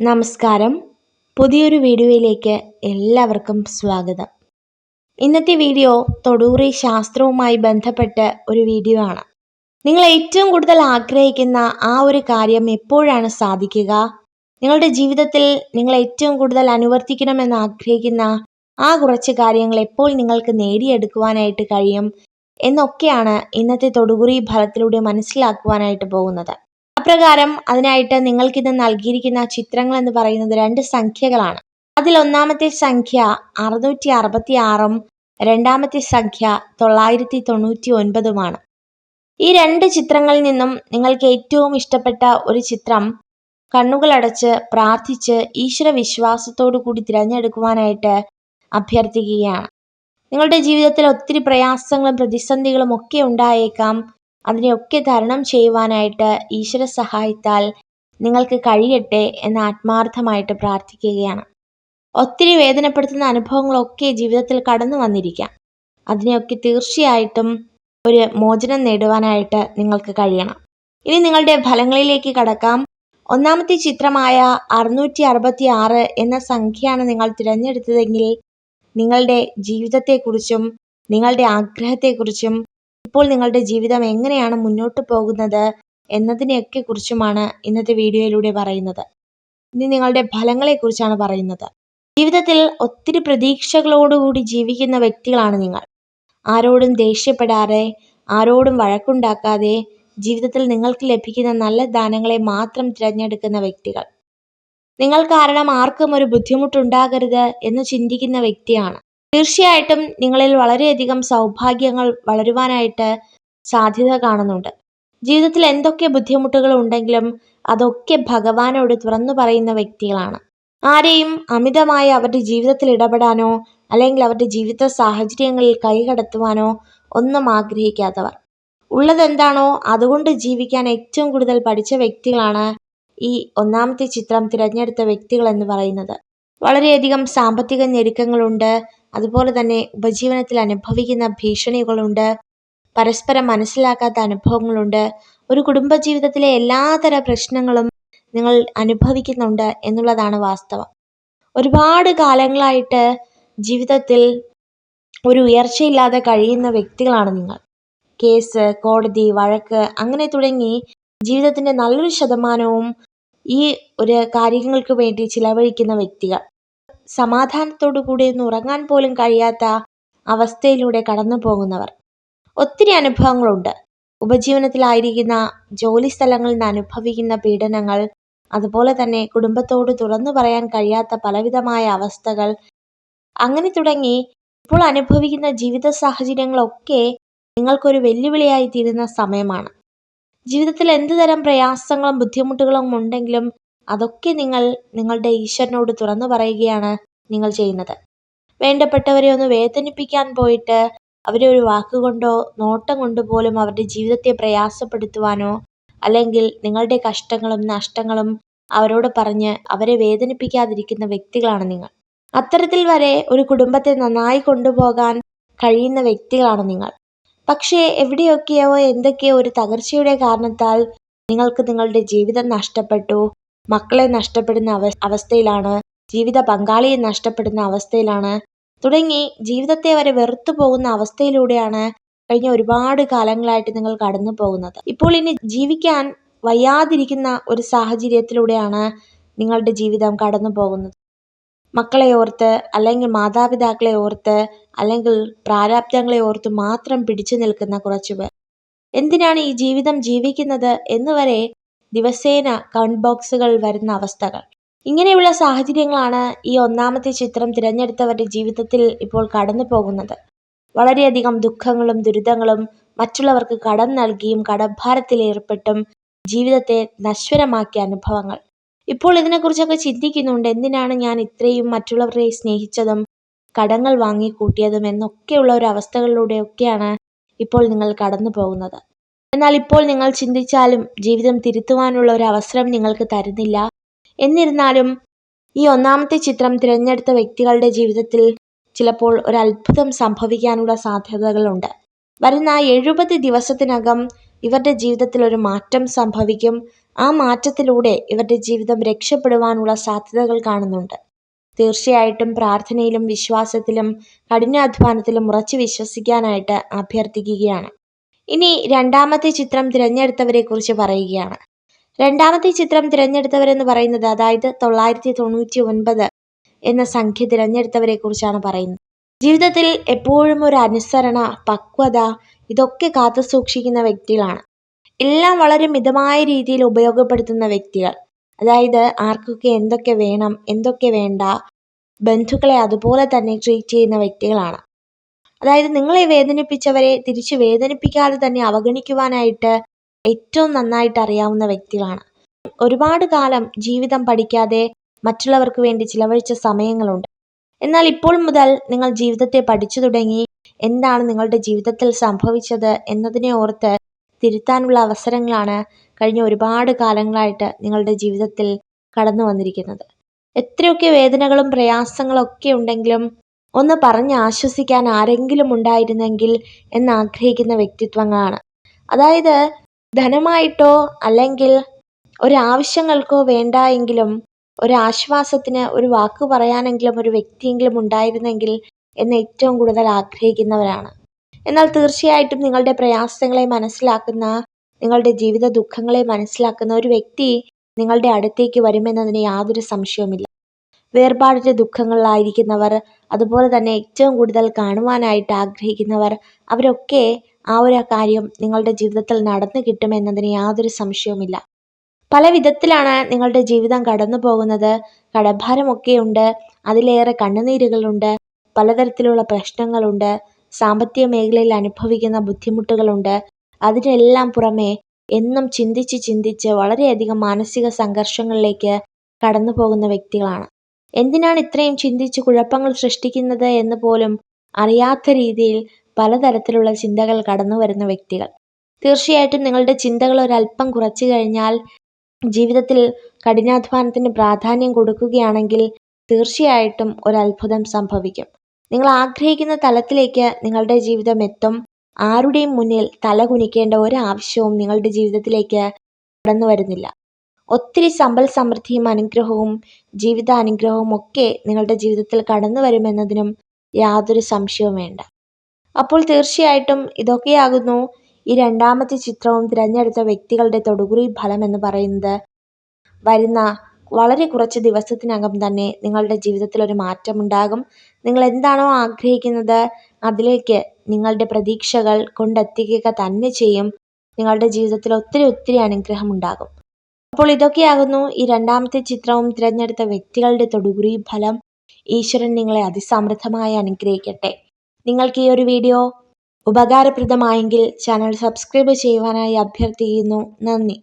നമസ്കാരം. പുതിയൊരു വീഡിയോയിലേക്ക് എല്ലാവർക്കും സ്വാഗതം. ഇന്നത്തെ വീഡിയോ തൊടൂറി ശാസ്ത്രവുമായി ബന്ധപ്പെട്ട ഒരു വീഡിയോ ആണ്. നിങ്ങൾ ഏറ്റവും കൂടുതൽ ആഗ്രഹിക്കുന്ന ആ ഒരു കാര്യം എപ്പോഴാണ് സാധിക്കുക? നിങ്ങളുടെ ജീവിതത്തിൽ നിങ്ങൾ ഏറ്റവും കൂടുതൽ അനുവർത്തിക്കണമെന്ന് ആഗ്രഹിക്കുന്ന ആ കുറച്ച് കാര്യങ്ങൾ എപ്പോൾ നിങ്ങൾക്ക് നേടിയെടുക്കുവാനായിട്ട് കഴിയും എന്നൊക്കെയാണ് ഇന്നത്തെ തൊടുകുറി ഫലത്തിലൂടെ മനസ്സിലാക്കുവാനായിട്ട് പോകുന്നത്. അപ്രകാരം അതിനായിട്ട് നിങ്ങൾക്കിത് നൽകിയിരിക്കുന്ന ചിത്രങ്ങൾ എന്ന് പറയുന്നത് രണ്ട് സംഖ്യകളാണ്. അതിൽ ഒന്നാമത്തെ സംഖ്യ അറുന്നൂറ്റി അറുപത്തി ആറും രണ്ടാമത്തെ സംഖ്യ തൊള്ളായിരത്തി തൊണ്ണൂറ്റി ഒൻപതുമാണ് ഈ രണ്ട് ചിത്രങ്ങളിൽ നിന്നും നിങ്ങൾക്ക് ഏറ്റവും ഇഷ്ടപ്പെട്ട ഒരു ചിത്രം കണ്ണുകളടച്ച് പ്രാർത്ഥിച്ച് ഈശ്വര വിശ്വാസത്തോടു കൂടി തിരഞ്ഞെടുക്കുവാനായിട്ട് അഭ്യർത്ഥിക്കുകയാണ്. നിങ്ങളുടെ ജീവിതത്തിൽ ഒത്തിരി പ്രയാസങ്ങളും പ്രതിസന്ധികളും ഒക്കെ ഉണ്ടായേക്കാം. അതിനെയൊക്കെ തരണം ചെയ്യുവാനായിട്ട് ഈശ്വര സഹായത്താൽ നിങ്ങൾക്ക് കഴിയട്ടെ എന്ന് ആത്മാർത്ഥമായിട്ട് പ്രാർത്ഥിക്കുകയാണ്. ഒത്തിരി വേദനപ്പെടുത്തുന്ന അനുഭവങ്ങളൊക്കെ ജീവിതത്തിൽ കടന്നു വന്നിരിക്കാം. അതിനെയൊക്കെ തീർച്ചയായിട്ടും ഒരു മോചനം നേടുവാനായിട്ട് നിങ്ങൾക്ക് കഴിയണം. ഇനി നിങ്ങളുടെ ഫലങ്ങളിലേക്ക് കടക്കാം. ഒന്നാമത്തെ ചിത്രമായ അറുന്നൂറ്റി അറുപത്തി ആറ് എന്ന സംഖ്യയാണ് നിങ്ങൾ തിരഞ്ഞെടുത്തതെങ്കിൽ നിങ്ങളുടെ ജീവിതത്തെക്കുറിച്ചും നിങ്ങളുടെ ആഗ്രഹത്തെക്കുറിച്ചും ഇപ്പോൾ നിങ്ങളുടെ ജീവിതം എങ്ങനെയാണ് മുന്നോട്ട് പോകുന്നത് എന്നതിനെയൊക്കെ കുറിച്ചുമാണ് ഇന്നത്തെ വീഡിയോയിലൂടെ പറയുന്നത്. ഇനി നിങ്ങളുടെ ഫലങ്ങളെക്കുറിച്ചാണ് പറയുന്നത്. ജീവിതത്തിൽ ഒത്തിരി പ്രതീക്ഷകളോടുകൂടി ജീവിക്കുന്ന വ്യക്തികളാണ് നിങ്ങൾ. ആരോടും ദേഷ്യപ്പെടാതെ ആരോടും വഴക്കുണ്ടാക്കാതെ ജീവിതത്തിൽ നിങ്ങൾക്ക് ലഭിക്കുന്ന നല്ല ദാനങ്ങളെ മാത്രം തിരഞ്ഞെടുക്കുന്ന വ്യക്തികൾ. നിങ്ങൾ കാരണം ആർക്കും ഒരു ബുദ്ധിമുട്ടുണ്ടാകരുത് എന്ന് ചിന്തിക്കുന്ന വ്യക്തിയാണ്. തീർച്ചയായിട്ടും നിങ്ങളിൽ വളരെയധികം സൗഭാഗ്യങ്ങൾ വളരുവാനായിട്ട് സാധ്യത കാണുന്നുണ്ട്. ജീവിതത്തിൽ എന്തൊക്കെ ബുദ്ധിമുട്ടുകൾ ഉണ്ടെങ്കിലും അതൊക്കെ ഭഗവാനോട് തുറന്നു പറയുന്ന വ്യക്തികളാണ്. ആരെയും അമിതമായി അവരുടെ ജീവിതത്തിൽ ഇടപെടാനോ അല്ലെങ്കിൽ അവരുടെ ജീവിത സാഹചര്യങ്ങളിൽ കൈകടത്തുവാനോ ഒന്നും ആഗ്രഹിക്കാത്തവർ. ഉള്ളതെന്താണോ അതുകൊണ്ട് ജീവിക്കാൻ ഏറ്റവും കൂടുതൽ പഠിച്ച വ്യക്തികളാണ് ഈ ഒന്നാമത്തെ ചിത്രം തിരഞ്ഞെടുത്ത വ്യക്തികൾ എന്ന് പറയുന്നത്. വളരെയധികം സാമ്പത്തിക ഞെരുക്കങ്ങളുണ്ട്. അതുപോലെ തന്നെ ഉപജീവനത്തിൽ അനുഭവിക്കുന്ന ഭീഷണികളുണ്ട്. പരസ്പരം മനസ്സിലാക്കാത്ത അനുഭവങ്ങളുണ്ട്. ഒരു കുടുംബ കുടുംബജീവിതത്തിലെ എല്ലാതര പ്രശ്നങ്ങളും നിങ്ങൾ അനുഭവിക്കുന്നുണ്ട് എന്നുള്ളതാണ് വാസ്തവം. ഒരുപാട് കാലങ്ങളായിട്ട് ജീവിതത്തിൽ ഒരു ഉയർച്ചയില്ലാതെ കഴിയുന്ന വ്യക്തികളാണ് നിങ്ങൾ. കേസ് കോടതി വഴക്ക് അങ്ങനെ തുടങ്ങി ജീവിതത്തിന്റെ നല്ലൊരു ശതമാനവും ഈ ഒരു കാര്യങ്ങൾക്ക് വേണ്ടി ചിലവഴിക്കുന്ന വ്യക്തികൾ. സമാധാനത്തോടു കൂടി ഒന്ന് ഉറങ്ങാൻ പോലും കഴിയാത്ത അവസ്ഥയിലൂടെ കടന്നു പോകുന്നവർ ഒത്തിരി അനുഭവങ്ങളുണ്ട്. ഉപജീവനത്തിലായിരിക്കുന്ന ജോലി സ്ഥലങ്ങളിൽ നിന്ന് അനുഭവിക്കുന്ന പീഡനങ്ങൾ അതുപോലെ തന്നെ കുടുംബത്തോട് തുറന്നു പറയാൻ കഴിയാത്ത പലവിധമായ അവസ്ഥകൾ. അങ്ങനെ തുടങ്ങി ഇപ്പോൾ അനുഭവിക്കുന്ന ജീവിത സാഹചര്യങ്ങളൊക്കെ നിങ്ങൾക്കൊരു വെല്ലുവിളിയായി തീരുന്ന സമയമാണ്. ജീവിതത്തിൽ എന്തുതരം പ്രയാസങ്ങളും ബുദ്ധിമുട്ടുകളും ഉണ്ടെങ്കിലും അതൊക്കെ നിങ്ങൾ നിങ്ങളുടെ ഈശ്വരനോട് തുറന്നു പറയുകയാണ് നിങ്ങൾ ചെയ്യുന്നത്. വേണ്ടപ്പെട്ടവരെ ഒന്ന് വേദനിപ്പിക്കാൻ പോയിട്ട് അവരെ ഒരു വാക്കുകൊണ്ടോ നോട്ടം കൊണ്ട് പോലും അവരുടെ ജീവിതത്തെ പ്രയാസപ്പെടുത്തുവാനോ അല്ലെങ്കിൽ നിങ്ങളുടെ കഷ്ടങ്ങളും നഷ്ടങ്ങളും അവരോട് പറഞ്ഞ് അവരെ വേദനിപ്പിക്കാതിരിക്കുന്ന വ്യക്തികളാണ് നിങ്ങൾ. അത്തരത്തിൽ വരെ ഒരു കുടുംബത്തെ നന്നായി കൊണ്ടുപോകാൻ കഴിയുന്ന വ്യക്തികളാണ് നിങ്ങൾ. പക്ഷേ എവിടെയൊക്കെയോ എന്തൊക്കെയോ ഒരു തകർച്ചയുടെ കാരണത്താൽ നിങ്ങൾക്ക് നിങ്ങളുടെ ജീവിതം നഷ്ടപ്പെട്ടു മക്കളെ നഷ്ടപ്പെടുന്ന അവ അവസ്ഥയിലാണ് ജീവിത പങ്കാളിയെ നഷ്ടപ്പെടുന്ന അവസ്ഥയിലാണ്. തുടങ്ങി ജീവിതത്തെ വരെ വെറുത്തു പോകുന്ന അവസ്ഥയിലൂടെയാണ് കഴിഞ്ഞ ഒരുപാട് കാലങ്ങളായിട്ട് നിങ്ങൾ കടന്നു പോകുന്നത്. ഇപ്പോൾ ഇനി ജീവിക്കാൻ വയ്യാതിരിക്കുന്ന ഒരു സാഹചര്യത്തിലൂടെയാണ് നിങ്ങളുടെ ജീവിതം കടന്നു പോകുന്നത്. മക്കളെ ഓർത്ത് അല്ലെങ്കിൽ മാതാപിതാക്കളെ ഓർത്ത് അല്ലെങ്കിൽ പ്രാരാബ്ദങ്ങളെ ഓർത്ത് മാത്രം പിടിച്ചു നിൽക്കുന്ന കുറച്ചു പേർ. എന്തിനാണ് ഈ ജീവിതം ജീവിക്കുന്നത് എന്നുവരെ ദിവസേന കമന്റ് ബോക്സുകൾ വരുന്ന അവസ്ഥകൾ. ഇങ്ങനെയുള്ള സാഹചര്യങ്ങളാണ് ഈ ഒന്നാമത്തെ ചിത്രം തിരഞ്ഞെടുത്തവരുടെ ജീവിതത്തിൽ ഇപ്പോൾ കടന്നു പോകുന്നത്. വളരെയധികം ദുഃഖങ്ങളും ദുരിതങ്ങളും മറ്റുള്ളവർക്ക് കടം നൽകിയും കടഭാരത്തിലേർപ്പെട്ടും ജീവിതത്തെ നശ്വരമാക്കിയ അനുഭവങ്ങൾ. ഇപ്പോൾ ഇതിനെക്കുറിച്ചൊക്കെ ചിന്തിക്കുന്നുണ്ട് എന്തിനാണ് ഞാൻ ഇത്രയും മറ്റുള്ളവരെ സ്നേഹിച്ചതും കടങ്ങൾ വാങ്ങിക്കൂട്ടിയതും എന്നൊക്കെയുള്ള ഒരു അവസ്ഥകളിലൂടെയൊക്കെയാണ് ഇപ്പോൾ നിങ്ങൾ കടന്നു പോകുന്നത്. എന്നാൽ ഇപ്പോൾ നിങ്ങൾ ചിന്തിച്ചാലും ജീവിതം തിരുത്തുവാനുള്ള ഒരു അവസരം നിങ്ങൾക്ക് തരുന്നില്ല. എന്നിരുന്നാലും ഈ ഒന്നാമത്തെ ചിത്രം തിരഞ്ഞെടുത്ത വ്യക്തികളുടെ ജീവിതത്തിൽ ചിലപ്പോൾ ഒരു അത്ഭുതം സംഭവിക്കാനുള്ള സാധ്യതകളുണ്ട്. വരുന്ന എഴുപത് ദിവസത്തിനകം ഇവരുടെ ജീവിതത്തിൽ ഒരു മാറ്റം സംഭവിക്കും. ആ മാറ്റത്തിലൂടെ ഇവരുടെ ജീവിതം രക്ഷപ്പെടുവാനുള്ള സാധ്യതകൾ കാണുന്നുണ്ട്. തീർച്ചയായിട്ടും പ്രാർത്ഥനയിലും വിശ്വാസത്തിലും കഠിനാധ്വാനത്തിലും ഉറച്ചു വിശ്വസിക്കാനായിട്ട് അഭ്യർത്ഥിക്കുകയാണ്. ഇനി രണ്ടാമത്തെ ചിത്രം തിരഞ്ഞെടുത്തവരെ കുറിച്ച് പറയുകയാണ്. രണ്ടാമത്തെ ചിത്രം തിരഞ്ഞെടുത്തവരെന്ന് പറയുന്നത് അതായത് തൊള്ളായിരത്തി തൊണ്ണൂറ്റി ഒൻപത് എന്ന സംഖ്യ തിരഞ്ഞെടുത്തവരെ കുറിച്ചാണ് പറയുന്നത്. ജീവിതത്തിൽ എപ്പോഴും ഒരു അനുസരണ പക്വത ഇതൊക്കെ കാത്തു സൂക്ഷിക്കുന്ന വ്യക്തികളാണ്. എല്ലാം വളരെ മിതമായ രീതിയിൽ ഉപയോഗപ്പെടുത്തുന്ന വ്യക്തികൾ. അതായത് ആർക്കൊക്കെ എന്തൊക്കെ വേണം എന്തൊക്കെ വേണ്ട ബന്ധുക്കളെ അതുപോലെ തന്നെ ട്രീറ്റ് ചെയ്യുന്ന വ്യക്തികളാണ്. അതായത് നിങ്ങളെ വേദനിപ്പിച്ചവരെ തിരിച്ച് വേദനിപ്പിക്കാതെ തന്നെ അവഗണിക്കുവാനായിട്ട് ഏറ്റവും നന്നായിട്ട് അറിയാവുന്ന വ്യക്തികളാണ്. ഒരുപാട് കാലം ജീവിതം പഠിക്കാതെ മറ്റുള്ളവർക്ക് വേണ്ടി ചിലവഴിച്ച സമയങ്ങളുണ്ട്. എന്നാൽ ഇപ്പോൾ മുതൽ നിങ്ങൾ ജീവിതത്തെ പഠിച്ചു തുടങ്ങി എന്താണ് നിങ്ങളുടെ ജീവിതത്തിൽ സംഭവിച്ചത് എന്നതിനെ ഓർത്ത് തിരുത്താനുള്ള അവസരങ്ങളാണ് കഴിഞ്ഞ ഒരുപാട് കാലങ്ങളായിട്ട് നിങ്ങളുടെ ജീവിതത്തിൽ കടന്നു വന്നിരിക്കുന്നത്. എത്രയൊക്കെ വേദനകളും പ്രയാസങ്ങളൊക്കെ ഉണ്ടെങ്കിലും ഒന്ന് പറഞ്ഞ് ആശ്വസിക്കാൻ ആരെങ്കിലും ഉണ്ടായിരുന്നെങ്കിൽ എന്നാഗ്രഹിക്കുന്ന വ്യക്തിത്വങ്ങളാണ്. അതായത് ധനമായിട്ടോ അല്ലെങ്കിൽ ഒരാവശ്യങ്ങൾക്കോ വേണ്ട എങ്കിലും ഒരാശ്വാസത്തിന് ഒരു വാക്ക് പറയാനെങ്കിലും ഒരു വ്യക്തിയെങ്കിലും ഉണ്ടായിരുന്നെങ്കിൽ എന്ന് ഏറ്റവും കൂടുതൽ ആഗ്രഹിക്കുന്നവരാണ്. എന്നാൽ തീർച്ചയായിട്ടും നിങ്ങളുടെ പ്രയാസങ്ങളെ മനസ്സിലാക്കുന്ന നിങ്ങളുടെ ജീവിത ദുഃഖങ്ങളെ മനസ്സിലാക്കുന്ന ഒരു വ്യക്തി നിങ്ങളുടെ അടുത്തേക്ക് വരുമെന്നതിന് യാതൊരു സംശയവുമില്ല. വേർപാടിന്റെ ദുഃഖങ്ങളിലായിരിക്കുന്നവർ അതുപോലെ തന്നെ ഏറ്റവും കൂടുതൽ കാണുവാനായിട്ട് ആഗ്രഹിക്കുന്നവർ അവരൊക്കെ ആ ഒരു കാര്യം നിങ്ങളുടെ ജീവിതത്തിൽ നടന്നു കിട്ടുമെന്നതിന് യാതൊരു സംശയവുമില്ല. പല വിധത്തിലാണ് നിങ്ങളുടെ ജീവിതം കടന്നു പോകുന്നത്. കടഭാരമൊക്കെയുണ്ട് അതിലേറെ കണ്ണുനീരുകളുണ്ട് പലതരത്തിലുള്ള പ്രശ്നങ്ങളുണ്ട് സാമ്പത്തിക മേഖലയിൽ അനുഭവിക്കുന്ന ബുദ്ധിമുട്ടുകളുണ്ട്. അതിനെല്ലാം പുറമെ എന്നും ചിന്തിച്ച് ചിന്തിച്ച് വളരെയധികം മാനസിക സംഘർഷങ്ങളിലേക്ക് കടന്നു പോകുന്ന വ്യക്തികളാണ്. എന്തിനാണ് ഇത്രയും ചിന്തിച്ച് കുഴപ്പങ്ങൾ സൃഷ്ടിക്കുന്നത് എന്ന് പോലും അറിയാത്ത രീതിയിൽ പലതരത്തിലുള്ള ചിന്തകൾ കടന്നു വരുന്ന വ്യക്തികൾ. തീർച്ചയായിട്ടും നിങ്ങളുടെ ചിന്തകൾ ഒരല്പം കുറച്ചു കഴിഞ്ഞാൽ ജീവിതത്തിൽ കഠിനാധ്വാനത്തിന് പ്രാധാന്യം കൊടുക്കുകയാണെങ്കിൽ തീർച്ചയായിട്ടും ഒരത്ഭുതം സംഭവിക്കും. നിങ്ങൾ ആഗ്രഹിക്കുന്ന തലത്തിലേക്ക് നിങ്ങളുടെ ജീവിതം എത്തും. ആരുടെയും മുന്നിൽ തല കുനിക്കേണ്ട ഒരാവശ്യവും നിങ്ങളുടെ ജീവിതത്തിലേക്ക് കടന്നു വരുന്നില്ല. ഒത്തിരി സമ്പൽ സമൃദ്ധിയും അനുഗ്രഹവും ജീവിതാനുഗ്രഹവും ഒക്കെ നിങ്ങളുടെ ജീവിതത്തിൽ കടന്നു വരുമെന്നതിനും യാതൊരു സംശയവും വേണ്ട. അപ്പോൾ തീർച്ചയായിട്ടും ഇതൊക്കെയാകുന്നു ഈ രണ്ടാമത്തെ ചിത്രവും തിരഞ്ഞെടുത്ത വ്യക്തികളുടെ തൊടുകുറി ഫലം എന്ന് പറയുന്നത്. വരുന്ന വളരെ കുറച്ച് ദിവസത്തിനകം തന്നെ നിങ്ങളുടെ ജീവിതത്തിൽ ഒരു മാറ്റമുണ്ടാകും. നിങ്ങൾ എന്താണോ ആഗ്രഹിക്കുന്നത് അതിലേക്ക് നിങ്ങളുടെ പ്രതീക്ഷകൾ കൊണ്ടെത്തിക്കുക തന്നെ ചെയ്യും. നിങ്ങളുടെ ജീവിതത്തിൽ ഒത്തിരി ഒത്തിരി അനുഗ്രഹം ഉണ്ടാകും അപ്പോൾ ഇതൊക്കെയാകുന്നു ഈ രണ്ടാമത്തെ ചിത്രവും തിരഞ്ഞെടുത്ത വ്യക്തികളുടെ തൊടുകുറി ഫലം. ഈശ്വരൻ നിങ്ങളെ അതിസമൃദ്ധമായി അനുഗ്രഹിക്കട്ടെ. നിങ്ങൾക്ക് ഈ ഒരു വീഡിയോ ഉപകാരപ്രദമായെങ്കിൽ ചാനൽ സബ്സ്ക്രൈബ് ചെയ്യുവാനായി അഭ്യർത്ഥിക്കുന്നു. നന്ദി.